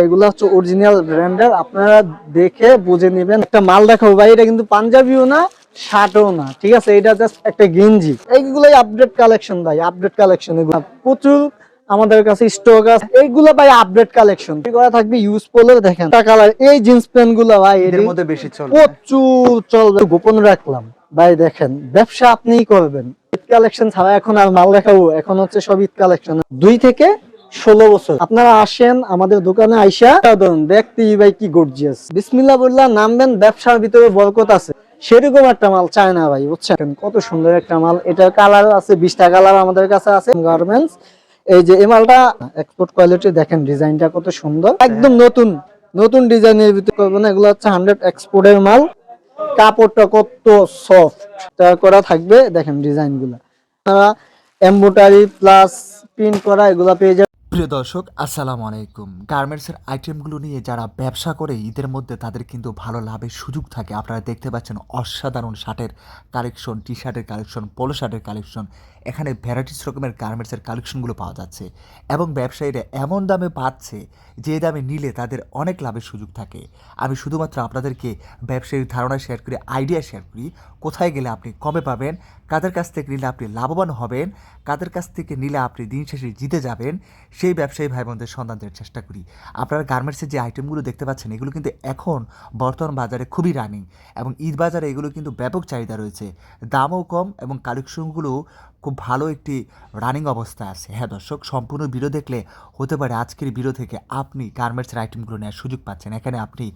এগুলো হচ্ছে অরিজিনাল ব্র্যান্ডের আপনারা দেখে বুঝে নেবেন। একটা মাল দেখাবো ভাই এটা কিন্তু পাঞ্জাবিও না শার্টও না ঠিক আছে? এটা জাস্ট একটা গেঞ্জি। এইগুলোই আপডেট কালেকশন ভাই আপডেট কালেকশন এগুলো। প্রচুর আমাদের কাছে স্টক আছে। এইগুলো ভাই আপডেট কালেকশন করা থাকবে? ইউজ করলে দেখেন কালার এই জিন্স প্যান্টগুলো ভাই এটি মধ্যে বেশি চলবে। প্রচুর চলবে। গোপন রাখলাম। ভাই দেখেন ব্যবসা আপনিই করবেন। ঈদ কালেকশন ছাড়া এখন আর মাল দেখাবো এখন হচ্ছে সব ঈদ কালেকশন দুই থেকে ষোলো বছর। আপনারা আসেন আমাদের দোকানে আইসা ধরুন দেখতে ভাই কি গর্জিয়াস বিসমিল্লা বললাম নামবেন, ব্যবসার ভিতরে বরকত আছে। সেরকম একটা মাল চায় না ভাই, বুঝছেন? কত সুন্দর একটা মাল। এটার কালার আছে, বিশটা কালার আমাদের কাছে আছে গার্মেন্টস এই যে, এই মালটা এক্সপোর্ট কোয়ালিটি দেখেন ডিজাইনটা কত সুন্দর। একদম নতুন নতুন ডিজাইনের ভিতরে করব না, এগুলো হচ্ছে হান্ড্রেড এক্সপোর্টের মাল। কাপড়টা কত সফট করা থাকবে, দেখেন ডিজাইনগুলা এম্বোটারি প্লাস প্রিন্ট করা, এগুলা পেয়ে যাবেন। প্রিয় দর্শক, আসসালামু আলাইকুম। গার্মেন্টসের আইটেমগুলো নিয়ে যারা ব্যবসা করে ঈদের মধ্যে তাদের কিন্তু ভালো লাভের সুযোগ থাকে। আপনারা দেখতে পাচ্ছেন অসাধারণ শার্টের কালেকশন টি শার্টের কালেকশন পোলো শার্টের কালেকশন এখানে ভ্যারাইটিস রকমের গার্মেন্টসের কালেকশনগুলো পাওয়া যাচ্ছে এবং ব্যবসায়ীরা এমন দামে পাচ্ছে যে দামে নিলে তাদের অনেক লাভের সুযোগ থাকে। আমি শুধুমাত্র আপনাদেরকে ব্যবসায়ীর ধারণা শেয়ার করি আইডিয়া শেয়ার করি, কোথায় গেলে আপনি কমে পাবেন, কাদের কাছ থেকে নিলে আপনি লাভবান হবেন, কাদের কাছ থেকে নিলে আপনি দিন শেষে জিতে যাবেন, সেই ব্যবসায়ী ভাই বোনদের সন্ধান দেওয়ার চেষ্টা করি। আপনারা গার্মেন্টসের যে আইটেমগুলো দেখতে পাচ্ছেন, এগুলো কিন্তু এখন বর্তমান বাজারে খুবই রানিং এবং ঈদ বাজারে এগুলো কিন্তু ব্যাপক চাহিদা রয়েছে। দামও কম এবং কালেকশনগুলো খুব ভালো একটি রানিং অবস্থা আছে। হ্যাঁ দর্শক, সম্পূর্ণ ভিডিও দেখলে হতে পারে আজকের ভিডিও থেকে আপনি গার্মেন্টসের আইটেমগুলো নেওয়ার সুযোগ পাচ্ছেন। এখানে আপনি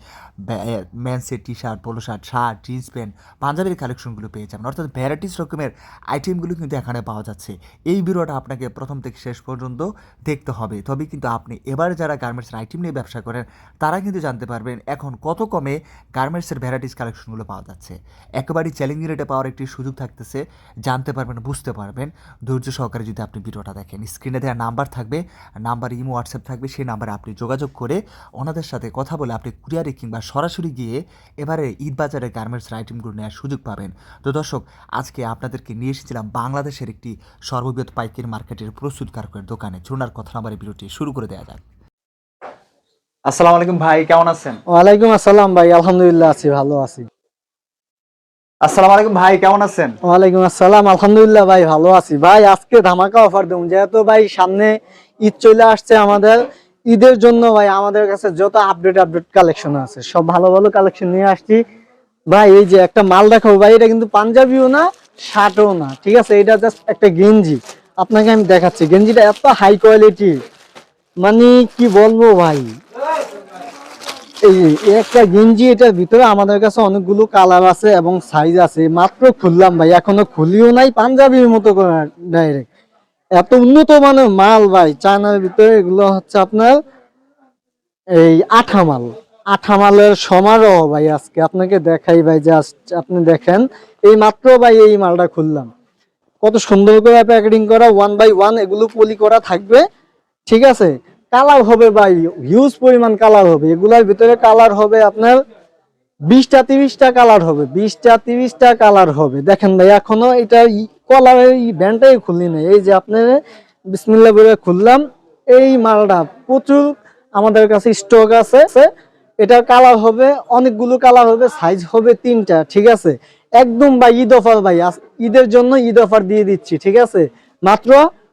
ম্যান্সের T shirt polo shirt shirt jeans pant পাঞ্জাবির কালেকশনগুলো পেয়ে যাবেন। অর্থাৎ ভ্যারাইটিস রকমের আইটেমগুলো কিন্তু এখানে পাওয়া যাচ্ছে। এই ভিডিওটা আপনাকে প্রথম থেকে শেষ পর্যন্ত দেখতে হবে। তবে কিন্তু আপনি এবার যারা গার্মেন্টসের আইটেম নিয়ে ব্যবসা করেন, তারা কিন্তু জানতে পারবেন এখন কত কমে গার্মেন্টসের ভ্যারাইটিস কালেকশনগুলো পাওয়া যাচ্ছে। একেবারেই চ্যালেঞ্জিং রেটে পাওয়ার একটি সুযোগ থাকতেছে। জানতে পারবেন, বুঝতে পারবেন। ধৈর্য সহকারে যদি আপনি ভিডিওটা দেখেন স্ক্রিনে দেওয়া নাম্বার থাকবে নাম্বার ইমো হোয়াটসঅ্যাপ থাকবে সেই নাম্বারে আপনি যোগাযোগ করে ওনাদের সাথে কথা বলে আপনি কুরিয়ারে কিংবা সরাসরি গিয়ে এবারে ঈদ বাজারে গার্মেন্টসের আইটেমগুলো নেওয়ার সুযোগ পাবেন। তো দর্শক আজকে আপনাদেরকে নিয়ে এসেছিলাম বাংলাদেশের একটি সর্ববৃহৎ পাইকারি মার্কেটের প্রস্তুত কারকের দোকানে। চুনার কথা নাম্বারে ভিডিওটি শুরু করে দেওয়া যাক। আসসালামু আলাইকুম ভাই কেমন আছেন? ওয়ালাইকুম আসসালাম ভাই আলহামদুলিল্লাহ আছি ভালো আছি। আসসালামু আলাইকুম ভাই, কেমন আছেন? ওয়ালাইকুম আসসালাম। আলহামদুলিল্লাহ ভাই, ভালো আছি। ভাই, আজকে ধামাকা অফার দেবো। যেহেতু ভাই সামনে ঈদ চলে আসছে আমাদের, ঈদের জন্য ভাই আমাদের কাছে যত আপডেট আপডেট কালেকশন আছে, সব ভালো ভালো কালেকশন নিয়ে আসছি। ভাই, এই যে একটা মাল দেখাবো, ভাই, এটা কিন্তু পাঞ্জাবিও না, শার্টও না, ঠিক আছে? এটা জাস্ট একটা গেঞ্জি। আপনাকে আমি দেখাচ্ছি। গেঞ্জিটা এত হাই কোয়ালিটি মানে কি বলব ভাই? এই একটা গেঞ্জি, এটার ভিতরে আমাদের কাছে অনেকগুলো কালার আছে এবং সাইজ আছে। মাত্র খুললাম ভাই, এখনও খুলিও নাই, পাঞ্জাবির মতো ডাইরেক্ট এত উন্নত মাল ভাই, চায়নার ভিতরে এগুলো হচ্ছে আপনার এই আঠা মাল আঠা মালের সমারোহ ভাই আজকে, আপনাকে দেখাই ভাই জাস্ট আপনি দেখেন। এই মাত্র ভাই এই মালটা খুললাম। কত সুন্দর করে প্যাকেটিং করা ওয়ান বাই ওয়ান এগুলো পলি করা থাকবে। ঠিক আছে? কালার হবে ভাই হিউজ পরিমাণ কালার হবে। এগুলার ভিতরে কালার হবে আপনার বিশটা, তিরিশটা কালার হবে। বিশটা, তিরিশটা কালার হবে। দেখেন ভাই, এখনও এটা কলারের ব্যান্ডটাই খুললি নাই। এই যে আপনার বিসমিল্লা বলে খুললাম, এই মালটা প্রচুর আমাদের কাছে স্টক আছে। এটার কালার হবে, অনেকগুলো কালার হবে সাইজ হবে তিনটা, ঠিক আছে? একদম ভাই, ঈদ অফার ভাই ঈদের জন্য ঈদ অফার দিয়ে দিচ্ছি, ঠিক আছে? মাত্র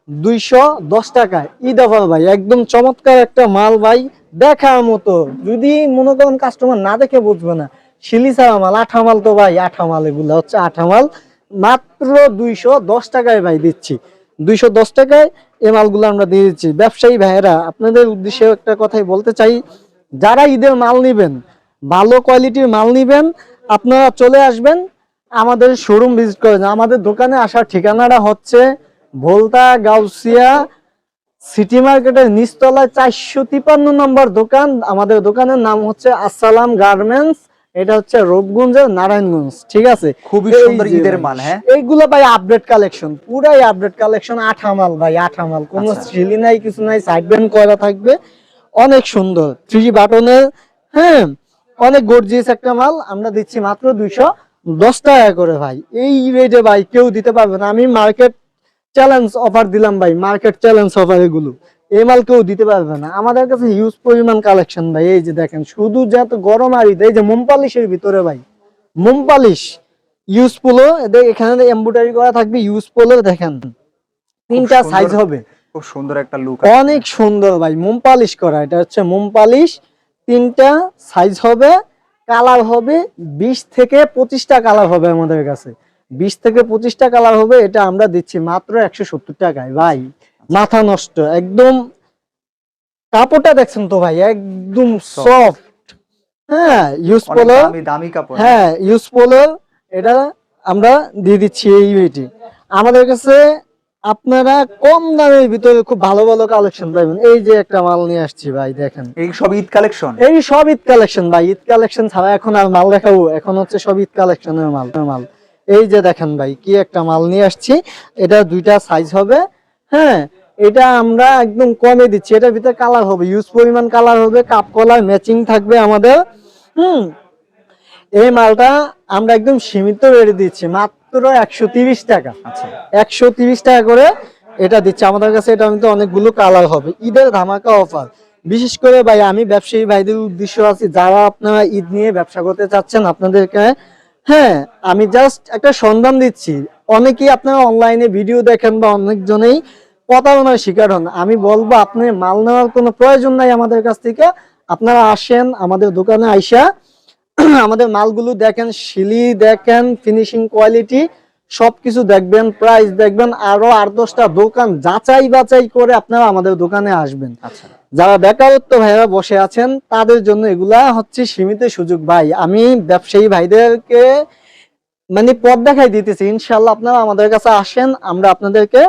দুইশো দশ টাকায় ঈদ অফার ভাই, একদম চমৎকার একটা মাল ভাই, দেখার মতো। যদি মনে করেন কাস্টমার না দেখে বুঝবে না শিলিসারা মাল, আঠা মাল তো ভাই, আঠা মাল এগুলো হচ্ছে আঠা মাল। মাত্র দুইশো দশ টাকায় ভাই দিচ্ছি। দুইশো দশ টাকায় এই মালগুলো আমরা দিয়ে দিচ্ছি। ব্যবসায়ী ভাইয়েরা, আপনাদের উদ্দেশ্যে একটা কথাই বলতে চাই, যারা ঈদের মাল নিবেন, ভালো কোয়ালিটির মাল নিবেন, আপনারা চলে আসবেন, আমাদের শোরুম ভিজিট করেন আমাদের দোকানে আসার ঠিকানাটা হচ্ছে ভোলতা গাউসিয়া সিটি মার্কেটের নিচতলায় চারশো তিপান্ন নম্বর দোকান। আমাদের দোকানের নাম হচ্ছে আসসালাম গার্মেন্টস এটা হচ্ছে রূপগঞ্জের নারায়ণগঞ্জ ঠিক আছে? খুবই সুন্দর ঈদের মাল হ্যাঁ? এইগুলো ভাই আপডেট কালেকশন পুরাই আপডেট কালেকশন আঠা মাল ভাই আঠা মাল। কোনো আচ্ছা। সিলি নাই কিছু নাই সাইড ব্যান্ড করা থাকবে। অনেক সুন্দর থ্রি বাটনের হ্যাঁ? অনেক গর্জিয়াস একটা মাল আমরা দিচ্ছি মাত্র দুইশো দশ টাকা করে ভাই। এই রেটে ভাই কেউ দিতে পারবে না। আমি মার্কেট চ্যালেঞ্জ অফার দিলাম ভাই মার্কেট চ্যালেঞ্জ অফার এগুলো। এই মাল কেউ দিতে পারবে না। আমাদের কাছে হিউজ পরিমাণ কালেকশন ভাই এই যে দেখেন শুধু যত গরম আর এই যে মোম পালিশের ভিতরে ভাই মোম পালিশ ইউজ পোলো এখানে এমব্রয়ডারি করা থাকবে ইউজ পোলো দেখেন তিনটা সাইজ হবে। খুব সুন্দর একটা লুক অনেক সুন্দর ভাই মোম পালিশ করা এটা হচ্ছে মোম পালিশ তিনটা সাইজ হবে কালার হবে বিশ থেকে পঁচিশটা কালার হবে আমাদের কাছে। বিশ থেকে পঁচিশটা কালার হবে এটা আমরা দিচ্ছি মাত্র একশো সত্তর টাকায়। ভাই মাথা নষ্ট একদম কাপড়টা দেখছেন তো ভাই একদম সফট হ্যাঁ ইউজ অনেক দামি দামি কাপড়। হ্যাঁ ইউজ পোলো এটা আমরা দিয়ে দিচ্ছি এই ওইটি আমাদের কাছে আপনারা কম দামের ভিতরে খুব ভালো ভালো কালেকশন পাবেন। এই যে একটা মাল নিয়ে আসছি ভাই দেখেন। এই সব ঈদ কালেকশন এই সব ঈদ কালেকশন ভাই ঈদ কালেকশন ছাড়া এখন আর মাল দেখাবো। এখন হচ্ছে সব ঈদ কালেকশনের মাল মাল। এই যে দেখেন ভাই কি একটা মাল নিয়ে আসছি। এটা দুইটা সাইজ হবে হ্যাঁ? এটা আমরা একদম কমে দিচ্ছি। এটার ভিতরে কালার হবে ইউজ পরিমাণ কালার হবে কাপ কলার ম্যাচিং থাকবে আমাদের হুম? এই মালটা আমরা একদম সীমিত রেটে দিচ্ছি মাত্র একশো তিরিশ টাকা। আচ্ছা। একশো তিরিশ টাকা করে এটা দিচ্ছে। আমাদের কাছে এটা কিন্তু অনেকগুলো কালার হবে। ঈদের ধামাকা অফার বিশেষ করে ভাই আমি ব্যবসায়ী ভাইদের উদ্দেশ্য আছি। যারা আপনারা ঈদ নিয়ে ব্যবসা করতে চাচ্ছেন আপনাদেরকে হ্যাঁ আমি জাস্ট একটা সন্ধান দিচ্ছি। অনেকেই আপনারা অনলাইনে ভিডিও দেখেন বা অনেকজনেই প্রতারণার শিকার হন। আমি বলব আপনি মাল নেওয়ার কোনো প্রয়োজন নাই আমাদের কাছ থেকে। আপনারা আসেন আমাদের দোকানে আইসা, আমাদের মালগুলো দেখেন, শিলি দেখেন ফিনিশিং কোয়ালিটি সবকিছু দেখবেন প্রাইস দেখবেন, আরও আট দশটা দোকান যাচাই বাছাই করে আপনারা আমাদের দোকানে আসবেন। আচ্ছা। যারা বেকারত্ব ভাইরা বসে আছেন তাদের জন্য এগুলা হচ্ছে সীমিত সুযোগ ভাই। আমি ব্যবসায়ী ভাইদেরকে মানে পথ দেখাই দিতেছি। ইনশাল্লাহ আপনারা আমাদের কাছে আসেন আমরা আপনাদেরকে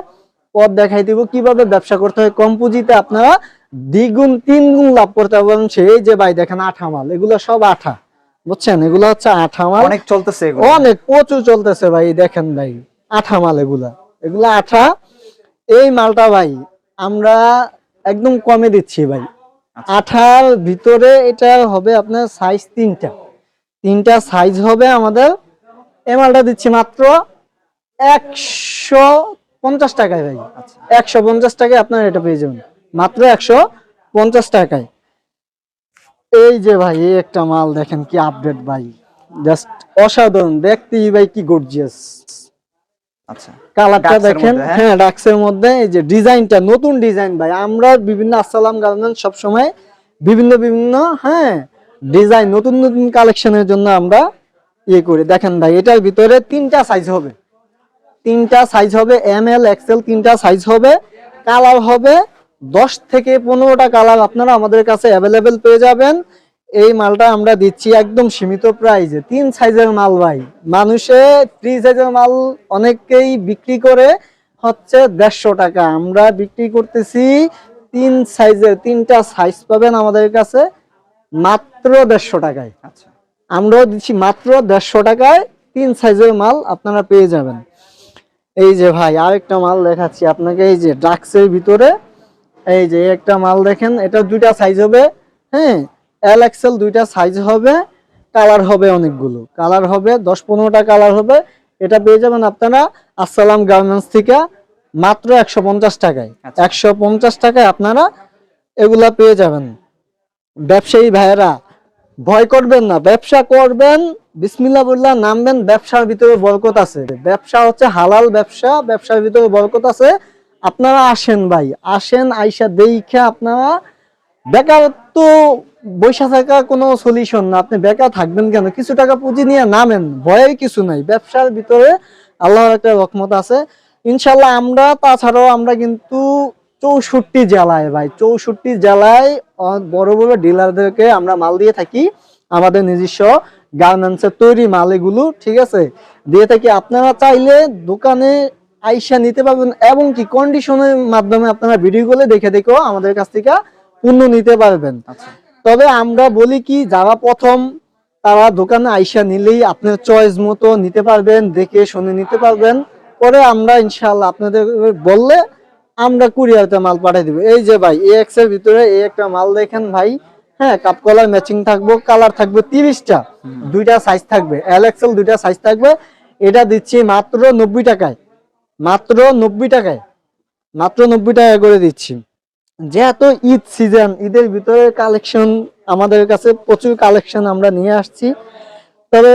পথ দেখাই দিব কীভাবে ব্যবসা করতে হয়। কম পুঁজিতে আপনারা দ্বিগুণ তিন গুণ লাভ করতে পারবেন সেই যে ভাই দেখেন আঠা মাল এগুলো সব আঠা। বুঝছেন? এগুলো হচ্ছে আঠা মাল। অনেক চলতেছে অনেক প্রচুর চলতেছে ভাই দেখেন ভাই আঠা মাল এগুলা। এগুলা আঠা। এই মালটা ভাই আমরা একদম কমে দিচ্ছি ভাই। আঠার ভিতরে এটা হবে আপনার সাইজ তিনটা। তিনটা সাইজ হবে আমাদের এই মালটা দিচ্ছি মাত্র একশো পঞ্চাশ টাকায় ভাই। একশো পঞ্চাশ টাকায় আপনার এটা পেয়ে যাবেন। মাত্র একশো পঞ্চাশ টাকায়। এই যে ভাই এই একটা মাল দেখেন কি আপডেট ভাই। জাস্ট অসাধারণ। দেখতেই ভাই কি গর্জিয়াস আচ্ছা কালারটা Ducks এর দেখেন হ্যাঁ? হ্যাঁ ডাক্সের মধ্যে এই যে ডিজাইনটা নতুন ডিজাইন ভাই আমরা বিভিন্ন আসসালাম সময় বিভিন্ন বিভিন্ন হ্যাঁ ডিজাইন নতুন নতুন কালেকশনের জন্য আমরা ইয়ে করি। দেখেন ভাই এটার ভিতরে তিনটা সাইজ হবে। তিনটা সাইজ হবে এম এল এক্সেল তিনটা সাইজ হবে কালার হবে দশ থেকে পনেরোটা কালার আপনারা আমাদের কাছে অ্যাভেলেবেল পেয়ে যাবেন। এই মালটা আমরা দিচ্ছি একদম সীমিত প্রাইজে তিন সাইজের মাল ভাই। মানুষে থ্রি সাইজের মাল অনেকেই বিক্রি করে হচ্ছে দেড়শো টাকা। আমরা বিক্রি করতেছি তিন সাইজের তিনটা সাইজ পাবেন আমাদের কাছে মাত্র দেড়শো টাকায়। আচ্ছা। আমরাও দিচ্ছি মাত্র দেড়শো টাকায়। তিন সাইজের মাল আপনারা পেয়ে যাবেন। এই যে ভাই আরেকটা মাল দেখাচ্ছি আপনাকে। এই যে ড্রাগসের ভিতরে। এই যে একটা মাল দেখেন এটা দুইটা সাইজ হবে। হ্যাঁ? এল এক্সেল দুইটা সাইজ হবে কালার হবে অনেকগুলো। কালার হবে দশ পনেরোটা কালার হবে। এটা পেয়ে যাবেন আপনারা আসসালাম গার্মেন্টস থেকে মাত্র একশো পঞ্চাশ টাকায়। আচ্ছা। একশো পঞ্চাশ টাকায় আপনারা এগুলা পেয়ে যাবেন। ব্যবসায়ী ভাইয়েরা ভয় করবেন না। ব্যবসা করবেন বিসমিল্লা বললা নামবেন ব্যবসার ভিতরে বরকত আছে। ব্যবসা হচ্ছে হালাল ব্যবসা ব্যবসার ভিতরে বরকত আছে। আপনারা আসেন ভাই আসেন আইসা দেইখা আপনারা বেকারত্ব বৈশা থাকা কোনো সলিউশন না। আপনি বেকার থাকবেন কেন? কিছু টাকা পুঁজি নিয়ে নামেন, ভয়ের কিছু নাই। ব্যবসার ভিতরে আল্লাহর একটা রকমত আছে। ইনশাল্লাহ আমরা, তাছাড়াও আমরা কিন্তু চৌষট্টি জেলায় ভাই, চৌষট্টি জেলায় বড় বড় ডিলারদেরকে আমরা মাল দিয়ে থাকি। আমাদের নিজস্ব গার্মেন্টসের তৈরি মাল এগুলো ঠিক আছে? দিয়ে থাকি। আপনারা চাইলে দোকানে আইসা নিতে পারবেন এবং কি কন্ডিশনের মাধ্যমে আপনারা ভিডিও গুলো দেখে দেখেও আমাদের কাছ থেকে পণ্য নিতে পারবেন। আচ্ছা। তবে আমরা বলি কি যারা প্রথম তারা দোকানে আইসা নিলেই আপনার চয়েস মতো নিতে পারবেন দেখে শুনে নিতে পারবেন। পরে আমরা ইনশাল্লাহ আপনাদের বললে আমরা কুরিয়ারতে মাল পাঠিয়ে দিব। এই যে ভাই এ এক্সের ভিতরে এই একটা মাল দেখেন ভাই। হ্যাঁ কাপ কলার ম্যাচিং থাকব কালার থাকবে তিরিশটা। দুইটা সাইজ থাকবে এল এক্সেল দুইটা সাইজ থাকবে। এটা দিচ্ছি মাত্র নব্বই টাকায়। মাত্র নব্বই টাকায়। মাত্র নব্বই টাকা করে দিচ্ছি। যেহেতু ঈদ সিজন ঈদের ভিতরে কালেকশন আমাদের কাছে প্রচুর কালেকশন আমরা নিয়ে আসছি। তবে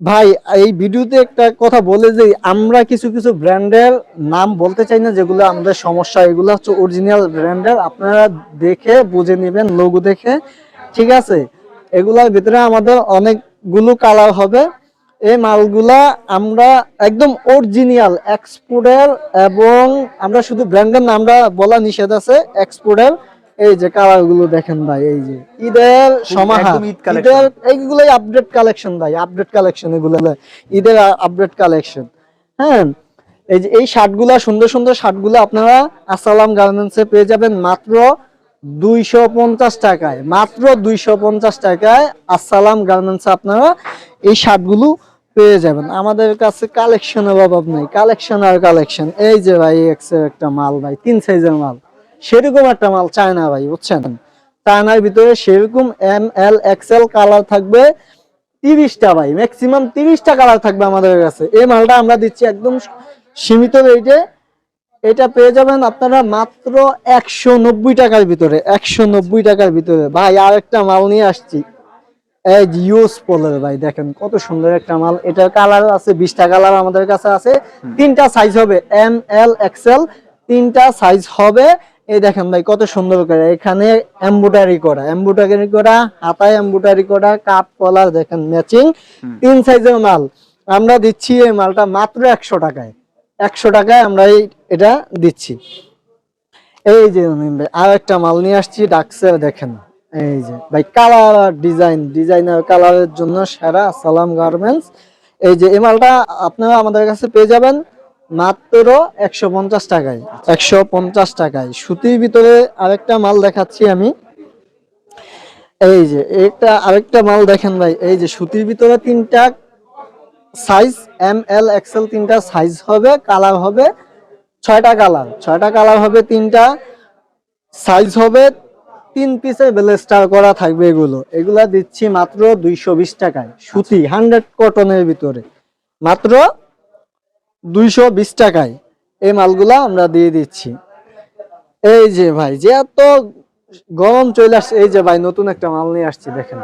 ভাই, এই ভিডিওতে একটা কথা বলে যে আমরা কিছু কিছু ব্র্যান্ডের নাম বলতে চাই না, যেগুলো আমাদের সমস্যা, এগুলো হচ্ছে অরিজিনাল ব্র্যান্ডের। আপনারা দেখে, বুঝে নেবেন লোগো দেখে। ঠিক আছে? এগুলোর ভিতরে আমাদের অনেকগুলো কালার হবে। এই মালগুলা আমরা একদম অরিজিনাল এক্সপোর্টের এবং আমরা শুধু ব্র্যান্ডের নামটা বলা নিষেধ আছে এক্সপোর্টের এই যে কালারগুলো দেখেন ভাই এই যে ঈদের সমাহার। ঈদের এইগুলোই আপডেট কালেকশন ভাই আপডেট কালেকশন এগুলো ঈদের আপডেট কালেকশন হ্যাঁ এই যে এই শার্টগুলা সুন্দর সুন্দর শার্টগুলো আপনারা আসসালাম গার্মেন্টসে পেয়ে যাবেন মাত্র দুইশো পঞ্চাশ টাকায় মাত্র দুইশো পঞ্চাশ টাকায় আসসালাম গার্মেন্টসে আপনারা এই শার্টগুলো পেয়ে যাবেন। আমাদের কাছে কালেকশনের অভাব নেই। কালেকশন আর কালেকশন এই যে ভাই এক্সের একটা মাল ভাই, তিন সাইজের মাল। সেরকম একটা মাল চায়না ভাই, বুঝছেন? চায়নার ভিতরে সেরকম এম এল এক্সেল কালার থাকবে তিরিশটা ভাই। ম্যাক্সিমাম তিরিশটা কালার থাকবে আমাদের কাছে। এই মালটা আমরা দিচ্ছি একদম সীমিত রেটে এটা পেয়ে যাবেন আপনারা মাত্র একশো নব্বই টাকার ভিতরে। একশো নব্বই টাকার ভিতরে। ভাই আর একটা মাল নিয়ে আসছি। এই ইউস পোলের ভাই দেখেন কত সুন্দর একটা মাল। এটার কালার আছে বিশটা কালার আমাদের কাছে আছে। তিনটা সাইজ হবে এম এল এক্সেল তিনটা সাইজ হবে এই দেখেন ভাই কত সুন্দর করে। এখানে এমব্রয়ডারি করা এমব্রয়ডারি করা হাতায় এমব্রয়ডারি করা কাপ কলার দেখেন ম্যাচিং তিন সাইজের মাল। আমরা দিচ্ছি এই মালটা মাত্র একশো টাকায়। একশো টাকায় আমরা এই এটা দিচ্ছি। এই যে ভাই আর একটা মাল নিয়ে আসছি ডাক্সের দেখেন। এই যে, ভাই, কালার ডিজাইন, ডিজাইনার কালারের জন্য সেরা সালাম গার্মেন্টস। এই যে, এই মালটা আপনারা আমাদের কাছে পেয়ে যাবেন মাত্র একশো পঞ্চাশ টাকায়, একশো পঞ্চাশ টাকায়। সুতির ভিতরে আরেকটা মাল দেখাচ্ছি আমি। এই যে, এটা আরেকটা মাল দেখেন ভাই, এই যে, সুতির ভিতরে তিনটা সাইজ এম এল এক্সেল তিনটা সাইজ হবে কালার হবে, ছয়টা কালার ছয়টা কালার হবে তিনটা সাইজ হবে তিন পিসের ব্লেস্টার করা থাকবে এগুলো। এগুলা দিচ্ছি মাত্র দুইশো বিশ টাকায়। সুতি হান্ড্রেড কটনের ভিতরে। মাত্র দুইশো বিশ টাকায় এই মালগুলা আমরা দিয়ে দিচ্ছি। এই যে ভাই যে এত গরম চলে আসছে এই যে ভাই নতুন একটা মাল নিয়ে আসছি দেখেন।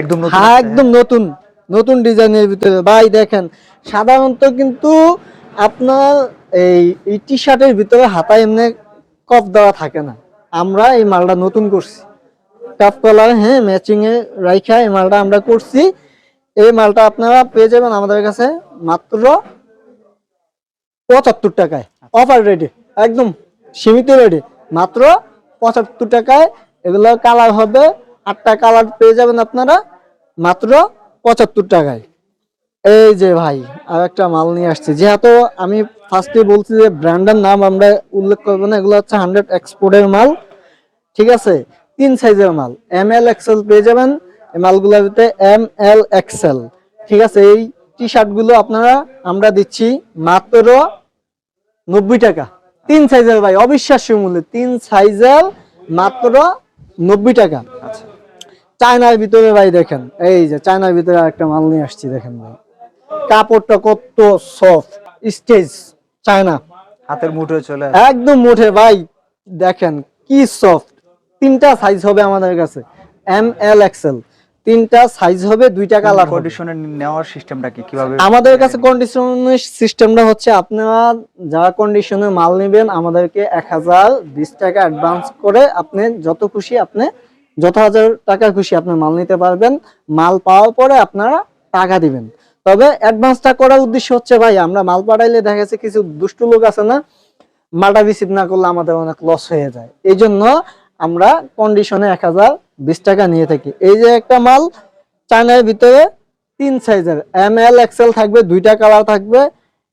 একদম হ্যাঁ একদম নতুন। নতুন ডিজাইনের ভিতরে। ভাই দেখেন সাধারণত কিন্তু আপনার এই টি শার্টের ভিতরে হাতায় এমনি কপ দেওয়া থাকে না। আমরা এই মালটা নতুন করছি। কাপ কলার হ্যাঁ ম্যাচিং এ রাইখা এই মালটা আমরা করছি। এই মালটা আপনারা পেয়ে যাবেন আমাদের কাছে মাত্র পঁচাত্তর টাকায়। অফার রেডি একদম সীমিত রেডি মাত্র পঁচাত্তর টাকায়। এগুলো কালার হবে, আটটা কালার পেয়ে যাবেন আপনারা, মাত্র পঁচাত্তর টাকায়। এই যে ভাই আর একটা মাল নিয়ে আসছি। যেহেতু আমি ফার্স্টে বলছি যে ব্র্যান্ডের নাম আমরা উল্লেখ করব না এগুলো হচ্ছে হান্ড্রেড এক্সপোর্টের মাল ঠিক আছে? তিন সাইজের মাল এম এল এক্সেল পেয়ে যাবেন। এই মালগুলোর ভিতরে এম এল এক্সেল ঠিক আছে? এই টি শার্টগুলো আপনারা আমরা দিচ্ছি মাত্র নব্বই টাকা। তিন সাইজের ভাই অবিশ্বাস্য মূল্য তিন সাইজের মাত্র নব্বই টাকা। আচ্ছা। চায়নার ভিতরে ভাই দেখেন এই যে চায়নার ভিতরে একটা মাল নিয়ে আসছি দেখেন ভাই। কাপড়টা কত সফট স্টেজ চায়না। হাতের মুঠোয় চলে একদম মুঠে ভাই দেখেন কি সফট তিনটা সাইজ হবে আমাদের কাছে এম এল এক্সেল তিনটা সাইজ হবে দুইটা কালার হবে। কন্ডিশনে নেওয়ার সিস্টেমটা কি? কীভাবে আমাদের কাছে কন্ডিশনের সিস্টেমটা হচ্ছে আপনারা যারা কন্ডিশনে মাল নেবেন আমাদেরকে এক হাজার বিশ টাকা অ্যাডভান্স করে আপনি যত খুশি আপনি যত হাজার টাকা খুশি আপনি মাল নিতে পারবেন। মাল পাওয়ার পরে আপনারা টাকা দিবেন। তবে অ্যাডভান্সটা করার উদ্দেশ্য হচ্ছে ভাই আমরা মাল পাঠাইলে দেখা যাচ্ছে কিছু দুষ্টু লোক আছে না মালটা রিসিভ না করলে আমাদের অনেক লস হয়ে যায়। এই জন্য আমরা কন্ডিশনে এক হাজার বিশ টাকা নিয়ে থাকি। এই যে একটা মাল চায়নার ভিতরে তিন সাইজের এম এল এক্সেল থাকবে দুইটা কালার থাকবে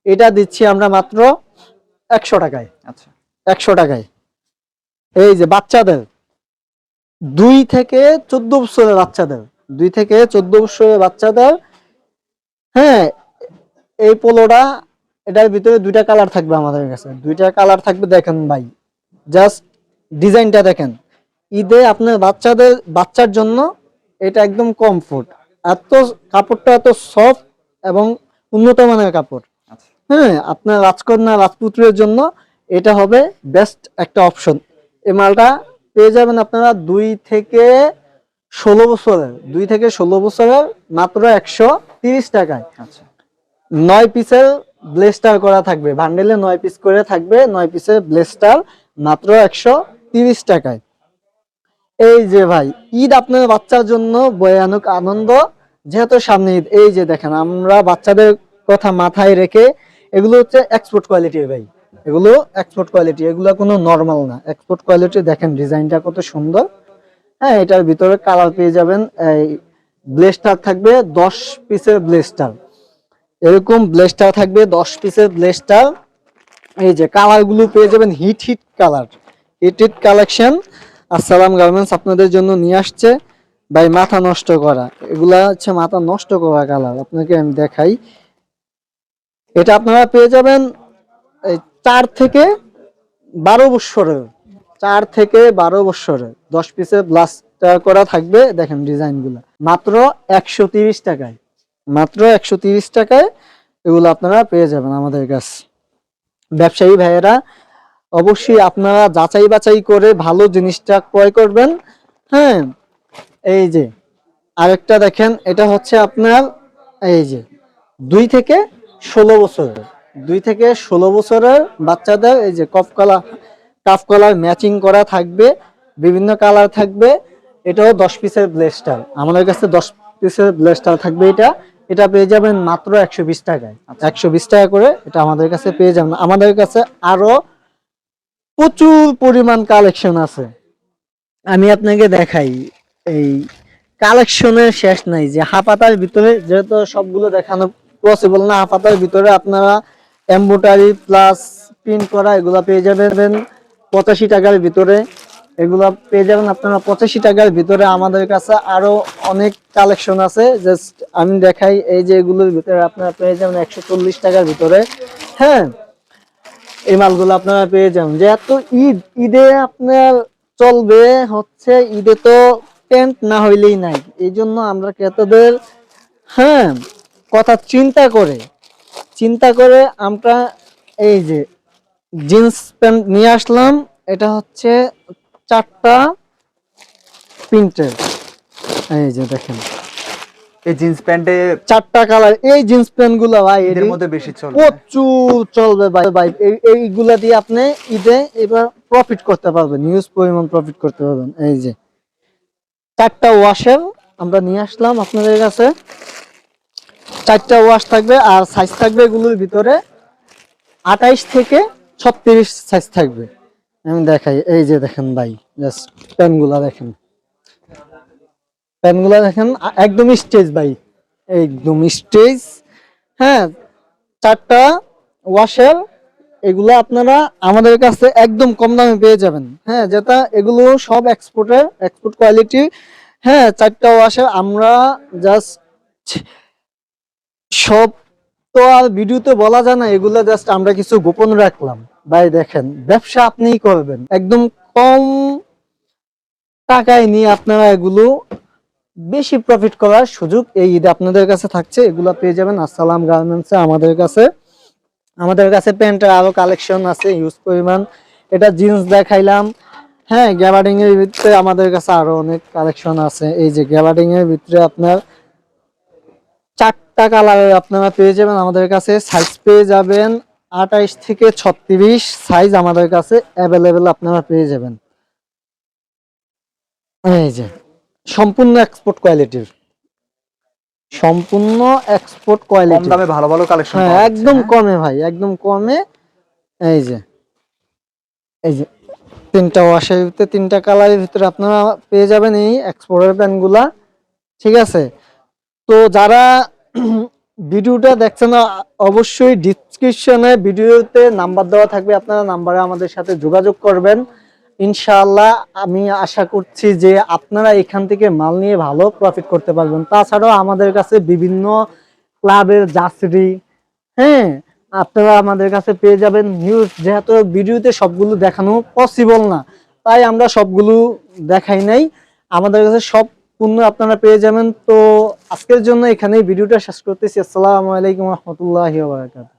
এটা দিচ্ছি আমরা মাত্র একশো টাকায়। আচ্ছা। একশো টাকায়। এই যে বাচ্চাদের দুই থেকে চোদ্দ বছরের বাচ্চাদের দুই থেকে চোদ্দ বছরের বাচ্চাদের হ্যাঁ এই পোলোটা এটার ভিতরে দুইটা কালার থাকবে আমাদের কাছে। দুইটা কালার থাকবে দেখেন ভাই। জাস্ট ডিজাইনটা দেখেন। ঈদে আপনার বাচ্চাদের বাচ্চার জন্য এটা একদম কমফোর্ট এত কাপড়টা এত সফট এবং উন্নত মানের কাপড়। আচ্ছা। হ্যাঁ আপনার রাজকন্যা রাজপুত্রের জন্য এটা হবে বেস্ট একটা অপশন এই মালটা পেয়ে যাবেন আপনারা দুই থেকে ষোলো বছরের দুই থেকে ষোলো বছরের মাত্র একশো তিরিশ টাকায়। আচ্ছা। নয় পিসের ব্লেস্টার করা থাকবে ভান্ডেলে নয় পিস করে থাকবে নয় পিসের ব্লেস্টার মাত্র একশো তিরিশ টাকায়। এই যে ভাই ঈদ আপনার বাচ্চার জন্য ভয়ানক আনন্দ যেহেতু সামনে ঈদ এই যে দেখেন আমরা বাচ্চাদের কথা মাথায় রেখে এগুলো হচ্ছে এক্সপোর্ট কোয়ালিটির ভাই। এগুলো এক্সপোর্ট কোয়ালিটি এগুলো কোনো নর্মাল না। এক্সপোর্ট কোয়ালিটি দেখেন ডিজাইনটা কত সুন্দর। হ্যাঁ এটার ভিতরে কালার পেয়ে যাবেন। এই ব্লেস্টার থাকবে দশ পিসের ব্লেস্টার এরকম ব্লেস্টার থাকবে দশ পিসের ব্লেস্টার এই যে কালারগুলো পেয়ে যাবেন hit hit colour hit hit collection Assalam garments আপনাদের জন্য নিয়ে আসছে। ভাই, মাথা নষ্ট করা। এগুলা হচ্ছে মাথা নষ্ট করা কালার আপনাকে আমি দেখাই। এটা আপনারা পেয়ে যাবেন চার থেকে বারো বৎসরের চার থেকে বারো বৎসরের দশ পিসের ব্লাস্টার করা থাকবে, দেখেন ডিজাইনগুলা মাত্র একশো তিরিশ টাকায়, মাত্র একশো তিরিশ টাকায় এগুলো আপনারা পেয়ে যাবেন আমাদের কাছে। ব্যবসায়ী ভাইয়েরা, অবশ্যই আপনারা যাচাই বাছাই করে ভালো জিনিসটা ক্রয় করবেন। হ্যাঁ এই যে, আরেকটা দেখেন, এটা হচ্ছে আপনার, এই যে, দুই থেকে ষোলো বছরের, দুই থেকে ষোলো বছরের বাচ্চাদের, এই যে, cuff collar cuff collar matching করা থাকবে বিভিন্ন কালার থাকবে এটাও দশ পিসের ব্লেস্টার আমাদের কাছে দশ পিসের ব্লেস্টার থাকবে এটা। এটা পেয়ে যাবেন মাত্র একশো বিশ টাকায়। একশো বিশ টাকা করে এটা আমাদের কাছে পেয়ে যাবেন। আমাদের কাছে আরও প্রচুর পরিমাণ কালেকশন আছে। আমি আপনাকে দেখাই এই কালেকশনের শেষ নাই যে হাফাতার ভিতরে যেহেতু সবগুলো দেখানো পসিবল না হাফাতার ভিতরে আপনারা এম্বোটারি প্লাস প্রিন্ট করা এগুলা পেয়ে যাবেন। পঁচাশি টাকার ভিতরে এগুলা পেয়ে যাবেন আপনারা পঁচাশি টাকার ভিতরে। আমাদের কাছে আরও অনেক কালেকশন আছে। জাস্ট আমি দেখাই, এই যে এগুলোর ভিতরে আপনারা পেয়ে যাবেন একশো চল্লিশ টাকার ভিতরে। হ্যাঁ এই মালগুলো আপনারা পেয়ে যাবেন। যে এত ঈদ, ঈদে আপনার চলবে হচ্ছে, ঈদে তো প্যান্ট না হইলেই নাই। এই জন্য আমরা ক্রেতাদের হ্যাঁ কথা চিন্তা করে চিন্তা করে আমরা এই যে জিন্স প্যান্ট নিয়ে আসলাম। এটা হচ্ছে চারটা প্রিন্টের এই যে দেখেন। এই জিন্স প্যান্টে চারটা কালার। এই জিন্স প্যান্টগুলো ভাই এদের মধ্যে বেশি চলে প্রচুর চলবে ভাই ভাই। এই- এইগুলা দিয়ে আপনি ঈদে এবার প্রফিট করতে পারবেন। নিউজ পরিমাণ প্রফিট করতে পারবেন। এই যে। চারটা ওয়াশের আমরা নিয়ে আসলাম আপনাদের কাছে। চারটা ওয়াশ থাকবে আর সাইজ থাকবে এগুলোর ভিতরে আঠাইশ থেকে ছত্রিশ সাইজ থাকবে। আমি দেখাই, এই যে দেখেন ভাই জাস্ট প্যানগুলা দেখেন। প্যানগুলা দেখেন একদম স্টেজ ভাই, একদম স্টেজ হ্যাঁ চারটা ওয়াশের এগুলো আপনারা আমাদের কাছে একদম কম দামে পেয়ে যাবেন। হ্যাঁ যেটা, এগুলো সব এক্সপোর্টের এক্সপোর্ট কোয়ালিটি হ্যাঁ চারটা ওয়াশের আমরা জাস্ট সব তো আর ভিডিওতে বলা যায় না, এগুলো জাস্ট আমরা কিছু গোপন রাখলাম। ভাই দেখেন, ব্যবসা আপনিই করবেন। একদম কম টাকায় নিয়ে আপনারা এগুলো বেশি প্রফিট করার সুযোগ এই ঈদে আপনাদের কাছে থাকছে। এগুলো পেয়ে যাবেন। আসসালাম গার্মেন্টসে আমাদের কাছে। আমাদের কাছে প্যান্টের আরও কালেকশন আছে ইউজ পরিমাণ। এটা জিন্স দেখাইলাম। হ্যাঁ গ্যাবার্ডিং এর ভিতরে আমাদের কাছে আরও অনেক কালেকশন আছে। এই যে গ্যাবার্ডিং এর ভিতরে আপনার চারটা কালারের আপনারা পেয়ে যাবেন আমাদের কাছে। সাইজ পেয়ে যাবেন আঠাইশ থেকে ছত্রিশ। সাইজ আমাদের কাছে অ্যাভেলেবেল আপনারা পেয়ে যাবেন। এই যে সম্পূর্ণ এক্সপোর্ট কোয়ালিটির সম্পূর্ণ এক্সপোর্ট কোয়ালিটি দামে ভালো ভালো কালেকশন হ্যাঁ একদম কমে ভাই একদম কমে। এই যে এই যে তিনটা ওয়াশের ভিতরে তিনটা কালারের ভিতরে আপনারা পেয়ে যাবেন এই এক্সপোর্টের প্যান্টগুলা ঠিক আছে? তো যারা ভিডিওটা দেখছেন, অবশ্যই ডিসক্রিপশনে ভিডিওতে নাম্বার দেওয়া থাকবে, আপনারা নাম্বারে আমাদের সাথে যোগাযোগ করবেন। ইনশাআল্লাহ আমি আশা করছি যে আপনারা এখান থেকে মাল নিয়ে ভালো প্রফিট করতে পারবেন। তাছাড়াও আমাদের কাছে বিভিন্ন ক্লাবের জার্সি হ্যাঁ আপনারা আমাদের কাছে পেয়ে যাবেন। নিউজ যেহেতু ভিডিওতে সবগুলো দেখানো পসিবল না, তাই আমরা সবগুলো দেখাই নাই। আমাদের কাছে সব পণ্য আপনারা পেয়ে যাবেন। তো আজকের জন্য এখানেই ভিডিওটা শেষ করতেছি। আসসালামু আলাইকুম রহমতুল্লাহ ওয়া বারাকাতুহু।